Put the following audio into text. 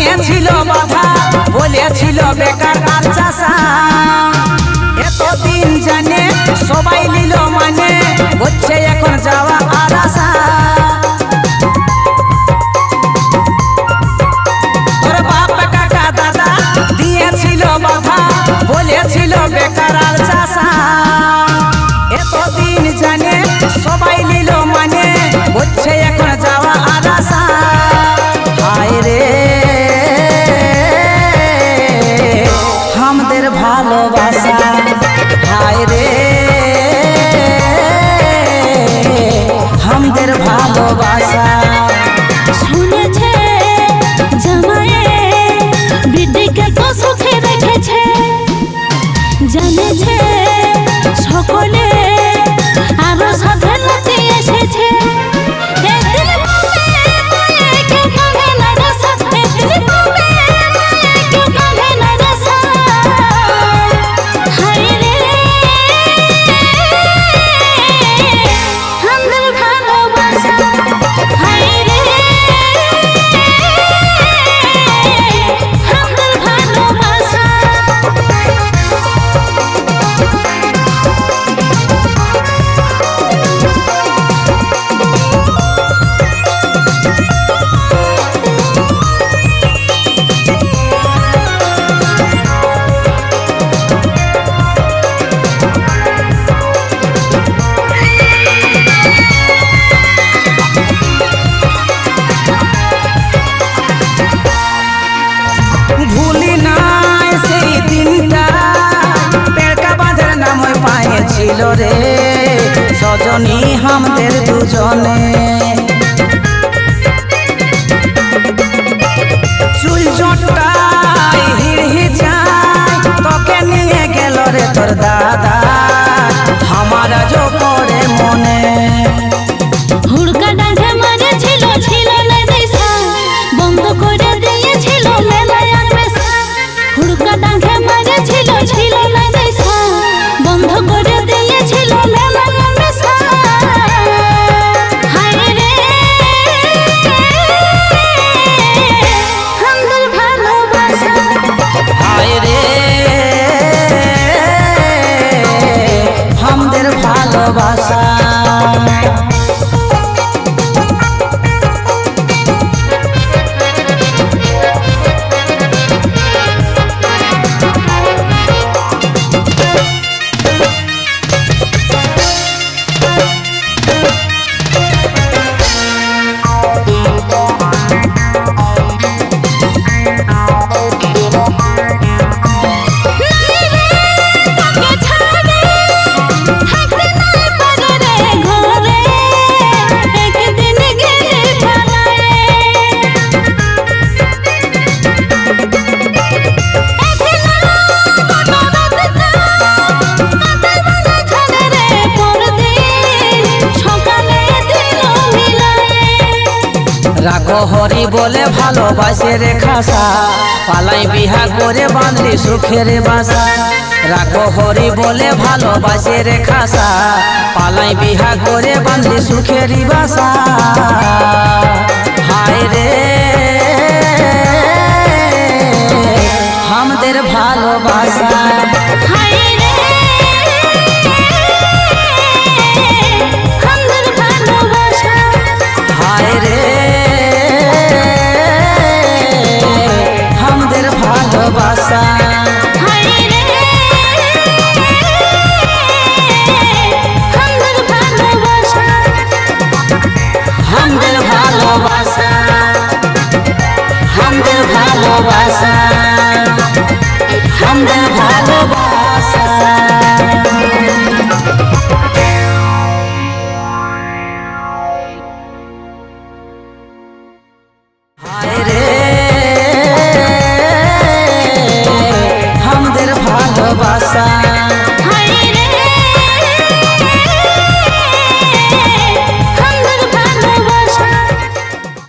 নিয়েছিল বাধা বলেছিল বেকার আর চাষা এতদিন জানে সবাই নিল মানে। खोले ভুলি নাই সেই দিনটা। পেড়কা বাজার নামে পায়েছিল রে। সজনী হামদের দুজনে। রাখো হরি বলে ভালোবাসে রে খাসা। পালাই বিহা করে বাঁধলি সুখের বাসা। রাখো হরি বলে ভালোবাসে রে খাসা। পালাই বিহা করে বাঁধলি সুখের বাসা। হায় রে